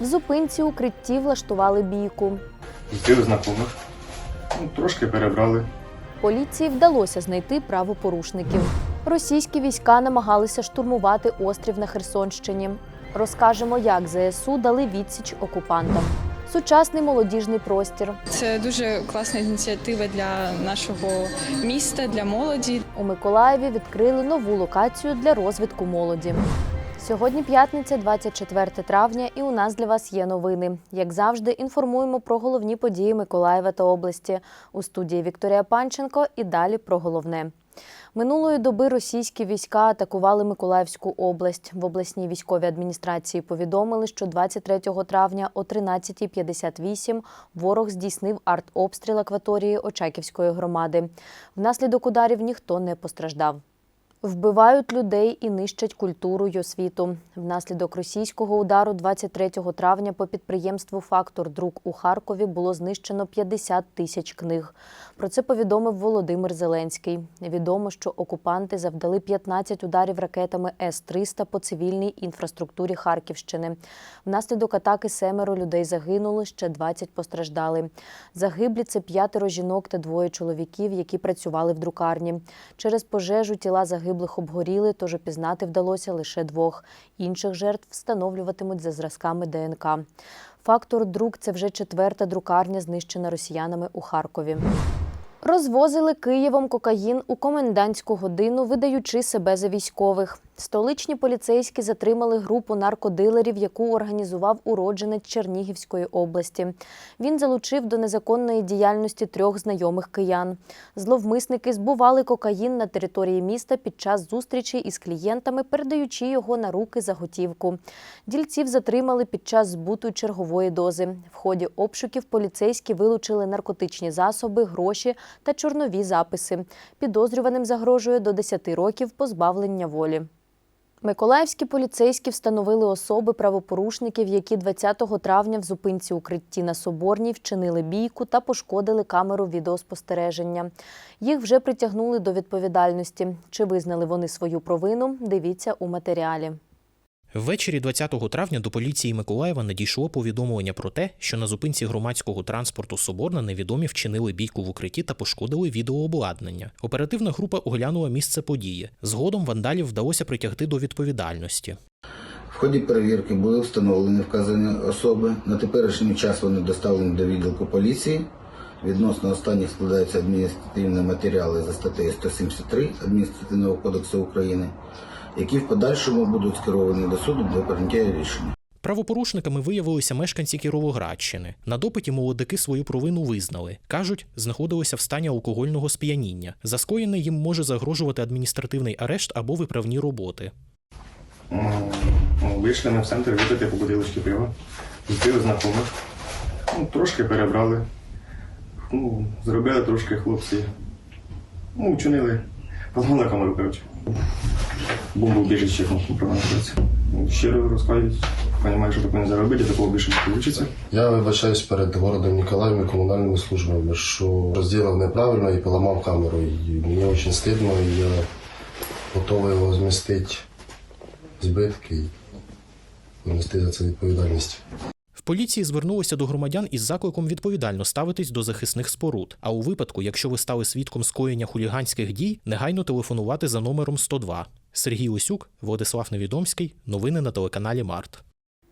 В зупинці укритті влаштували бійку. Зустріли знайомих. Ну, трошки перебрали. Поліції вдалося знайти правопорушників. Російські війська намагалися штурмувати острів на Херсонщині. Розкажемо, як ЗСУ дали відсіч окупантам. Сучасний молодіжний простір. Це дуже класна ініціатива для нашого міста, для молоді. У Миколаєві відкрили нову локацію для розвитку молоді. Сьогодні п'ятниця, 24 травня, і у нас для вас є новини. Як завжди, інформуємо про головні події Миколаєва та області. У студії Вікторія Панченко і далі про головне. Минулої доби російські війська атакували Миколаївську область. В обласній військовій адміністрації повідомили, що 23 травня о 13.58 ворог здійснив артобстріл акваторії Очаківської громади. Внаслідок ударів ніхто не постраждав. Вбивають людей і нищать культуру й освіту. Внаслідок російського удару 23 травня по підприємству Фактор Друк у Харкові було знищено 50 тисяч книг. Про це повідомив Володимир Зеленський. Відомо, що окупанти завдали 15 ударів ракетами С-300 по цивільній інфраструктурі Харківщини. Внаслідок атаки семеро людей загинули, ще 20 постраждали. Загиблі це п'ятеро жінок та двоє чоловіків, які працювали в друкарні. Через пожежу тіла загиблих обгоріли, тож опізнати вдалося лише двох. Інших жертв встановлюватимуть за зразками ДНК. Фактор друк це вже четверта друкарня, знищена росіянами у Харкові. Розвозили Києвом кокаїн у комендантську годину, видаючи себе за військових. Столичні поліцейські затримали групу наркодилерів, яку організував уродженець Чернігівської області. Він залучив до незаконної діяльності трьох знайомих киян. Зловмисники збували кокаїн на території міста під час зустрічі із клієнтами, передаючи його на руки за готівку. Дільців затримали під час збуту чергової дози. В ході обшуків поліцейські вилучили наркотичні засоби, гроші та чорнові записи. Підозрюваним загрожує до 10 років позбавлення волі. Миколаївські поліцейські встановили особи правопорушників, які 20 травня в зупинці укритті на Соборній вчинили бійку та пошкодили камеру відеоспостереження. Їх вже притягнули до відповідальності. Чи визнали вони свою провину? Дивіться у матеріалі. Ввечері 20 травня до поліції Миколаєва надійшло повідомлення про те, що на зупинці громадського транспорту Соборна невідомі вчинили бійку в укритті та пошкодили відеообладнання. Оперативна група оглянула місце події. Згодом вандалів вдалося притягти до відповідальності. В ході перевірки були встановлені вказані особи. На теперішній час вони доставлені до відділку поліції. Відносно останніх складаються адміністративні матеріали за статтею 173 Адміністративного кодексу України, які в подальшому будуть скеровані до суду для прийняття рішення. Правопорушниками виявилися мешканці Кіровоградщини. На допиті молодики свою провину визнали. Кажуть, знаходилися в стані алкогольного сп'яніння. За скоєне їм може загрожувати адміністративний арешт або виправні роботи. Ну, Вийшли ми в центр випити по бутилочки пива. Зустріли знайомих. Ну, трошки перебрали. Ну, зробили трошки хлопці. Ну, вчинили. Позвонили камеру, коротше. Бомбу біжить ну, провалюється. Щиро розказують. Розумію, що такого не заробити, такого більше не вийде. Я вибачаюсь перед городом Ніколаєвом і комунальними службами, що розділив неправильно і поламав камеру. І мені дуже стидно, і я готовий його змістити збитки і понести за це відповідальність. В поліції звернулися до громадян із закликом відповідально ставитись до захисних споруд. А у випадку, якщо ви стали свідком скоєння хуліганських дій, негайно телефонувати за номером 102. Сергій Лисюк, Владислав Невідомський. Новини на телеканалі Март.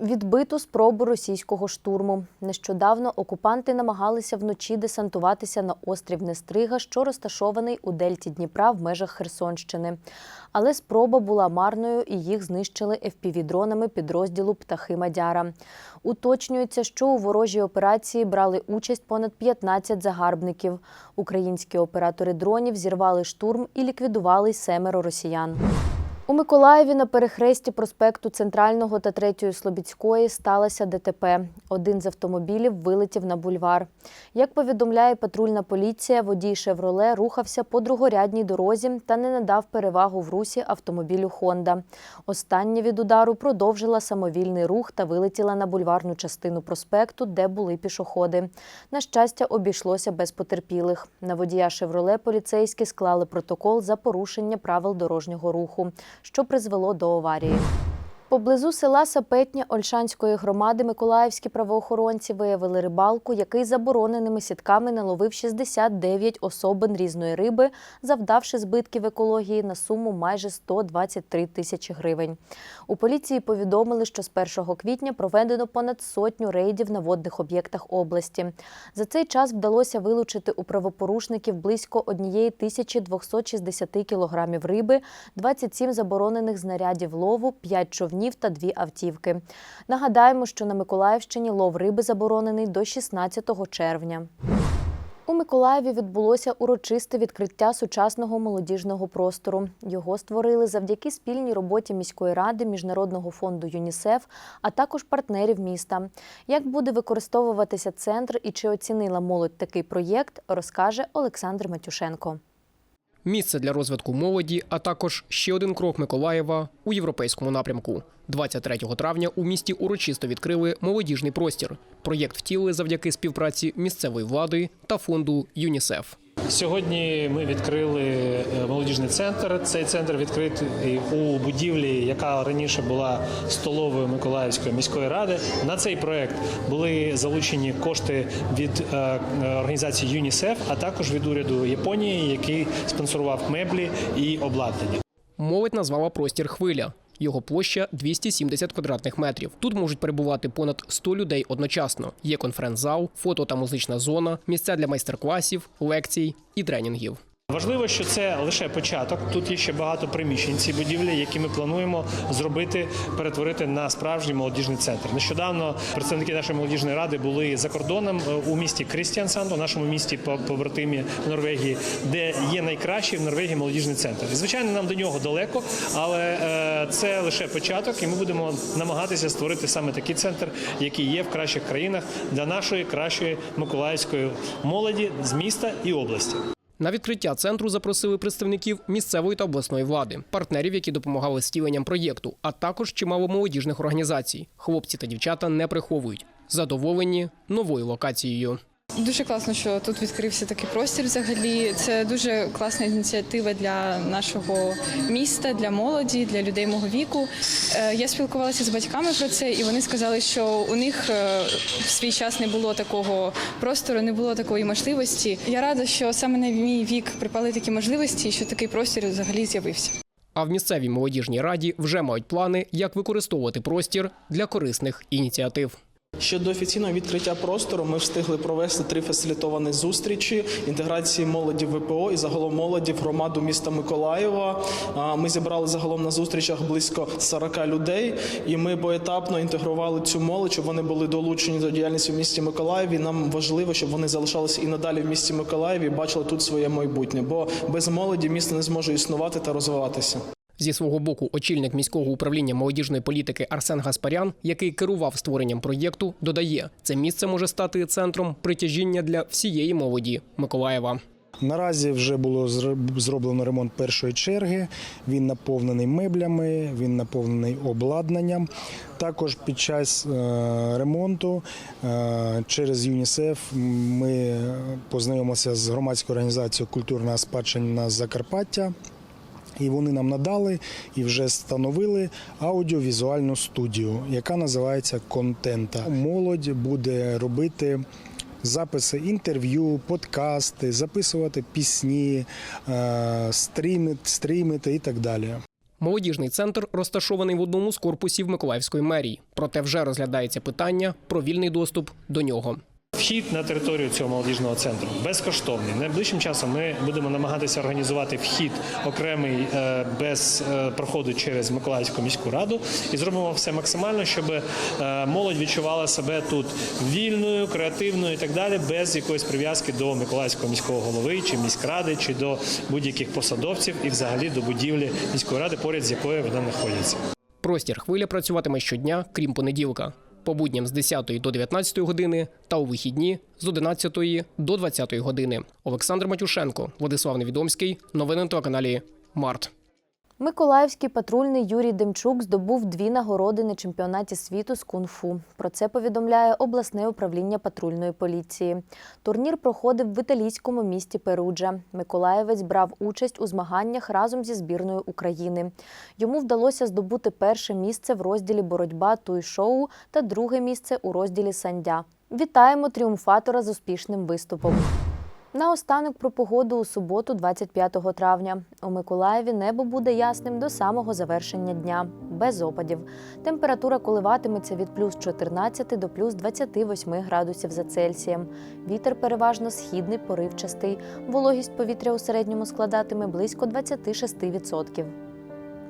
Відбиту спробу російського штурму. Нещодавно окупанти намагалися вночі десантуватися на острів Нестрига, що розташований у дельті Дніпра в межах Херсонщини. Але спроба була марною і їх знищили FPV-дронами підрозділу Птахи Мадяра. Уточнюється, що у ворожій операції брали участь понад 15 загарбників. Українські оператори дронів зірвали штурм і ліквідували семеро росіян. У Миколаєві на перехресті проспекту Центрального та 3 Слобідської сталося ДТП. Один з автомобілів вилетів на бульвар. Як повідомляє патрульна поліція, водій «Шевроле» рухався по другорядній дорозі та не надав перевагу в русі автомобілю «Хонда». Остання від удару продовжила самовільний рух та вилетіла на бульварну частину проспекту, де були пішоходи. На щастя, обійшлося без потерпілих. На водія «Шевроле» поліцейські склали протокол за порушення правил дорожнього руху, що призвело до аварії. Поблизу села Сапетня Ольшанської громади миколаївські правоохоронці виявили рибалку, який забороненими сітками наловив 69 особин різної риби, завдавши збитків екології на суму майже 123 тисячі гривень. У поліції повідомили, що з 1 квітня проведено понад сотню рейдів на водних об'єктах області. За цей час вдалося вилучити у правопорушників близько 1260 кілограмів риби, 27 заборонених знарядів лову, 5 човнів та 2 автівки. Нагадаємо, що на Миколаївщині лов риби заборонений до 16 червня. У Миколаєві відбулося урочисте відкриття сучасного молодіжного простору. Його створили завдяки спільній роботі міської ради, Міжнародного фонду ЮНІСЕФ, а також партнерів міста. Як буде використовуватися центр і чи оцінила молодь такий проєкт, розкаже Олександр Матюшенко. Місце для розвитку молоді, а також ще один крок Миколаєва у європейському напрямку. 23 травня у місті урочисто відкрили молодіжний простір. Проєкт втілили завдяки співпраці місцевої влади та фонду ЮНІСЕФ. Сьогодні ми відкрили е, молодіжний центр. Цей центр відкритий у будівлі, яка раніше була столовою Миколаївської міської ради. На цей проект були залучені кошти від е, організації ЮНІСЕФ, а також від уряду Японії, який спонсорував меблі і обладнання. Молодь назвала простір хвиля. Його площа 270 квадратних метрів. Тут можуть перебувати понад 100 людей одночасно. Є конференц-зал, фото та музична зона, місця для майстер-класів, лекцій і тренінгів. Важливо, що це лише початок. Тут є ще багато приміщень ці будівлі, які ми плануємо зробити, перетворити на справжній молодіжний центр. Нещодавно представники нашої молодіжної ради були за кордоном е, у місті Крістіансанд, у нашому місті по- побратимі Норвегії, де є найкращий в Норвегії молодіжний центр. І, звичайно, нам до нього далеко, але е, це лише початок, і ми будемо намагатися створити саме такий центр, який є в кращих країнах для нашої кращої миколаївської молоді з міста і області. На відкриття центру запросили представників місцевої та обласної влади, партнерів, які допомагали з тіленням проєкту, а також чимало молодіжних організацій. Хлопці та дівчата не приховують, задоволені новою локацією. Дуже класно, що тут відкрився такий простір. Взагалі, це дуже класна ініціатива для нашого міста, для молоді, для людей мого віку. Е, Я спілкувалася з батьками про це, і вони сказали, що у них е, в свій час не було такого простору, не було такої можливості. Я рада, що саме на мій вік припали такі можливості, що такий простір взагалі з'явився. А в місцевій молодіжній раді вже мають плани, як використовувати простір для корисних ініціатив. Щодо офіційного відкриття простору, ми встигли провести три фасилітовані зустрічі інтеграції молоді ВПО і загалом молоді в громаду міста Миколаєва. Ми зібрали загалом на зустрічах близько 40 людей, і ми поетапно інтегрували цю молодь, щоб вони були долучені до діяльності в місті Миколаєві. Нам важливо, щоб вони залишалися і надалі в місті Миколаєві бачили тут своє майбутнє, бо без молоді місто не зможе існувати та розвиватися. Зі свого боку, очільник міського управління молодіжної політики Арсен Гаспарян, який керував створенням проєкту, додає, це місце може стати центром притяжіння для всієї молоді Миколаєва. Наразі вже було зроблено ремонт першої черги. Він наповнений меблями, він наповнений обладнанням. Також під час е, ремонту е, через ЮНІСЕФ ми познайомилися з громадською організацією Культурна спадщина Закарпаття. І вони нам надали і вже встановили аудіовізуальну студію, яка називається Контента. Молодь буде робити записи інтерв'ю, подкасти, записувати пісні, е, стрімити, стрімити і так далі. Молодіжний центр розташований в одному з корпусів Миколаївської мерії, проте вже розглядається питання про вільний доступ до нього. Вхід на територію цього молодіжного центру безкоштовний. Найближчим часом ми будемо намагатися організувати вхід окремий е, без е, проходу через Миколаївську міську раду і зробимо все максимально, щоб е, молодь відчувала себе тут вільною, креативною і так далі, без якоїсь прив'язки до Миколаївського міського голови чи міськради, чи до будь-яких посадовців і взагалі до будівлі міської ради, поряд з якою вона знаходиться. Простір хвиля працюватиме щодня, крім понеділка. По будням з 10 до 19 години та у вихідні з 11 до 20 години. Олександр Матюшенко, Владислав Невідомський. Новини на телеканалі Март. Миколаївський патрульний Юрій Демчук здобув дві нагороди на чемпіонаті світу з кунг-фу. Про це повідомляє обласне управління патрульної поліції. Турнір проходив в італійському місті Перуджа. Миколаєвець брав участь у змаганнях разом зі збірною України. Йому вдалося здобути перше місце в розділі боротьба туй-шоу та друге місце у розділі сандя. Вітаємо тріумфатора з успішним виступом. Наостанок про погоду у суботу, 25 травня. У Миколаєві небо буде ясним до самого завершення дня, без опадів. Температура коливатиметься від плюс 14 до плюс 28 градусів за Цельсієм. Вітер переважно східний, поривчастий. Вологість повітря у середньому складатиме близько 26%.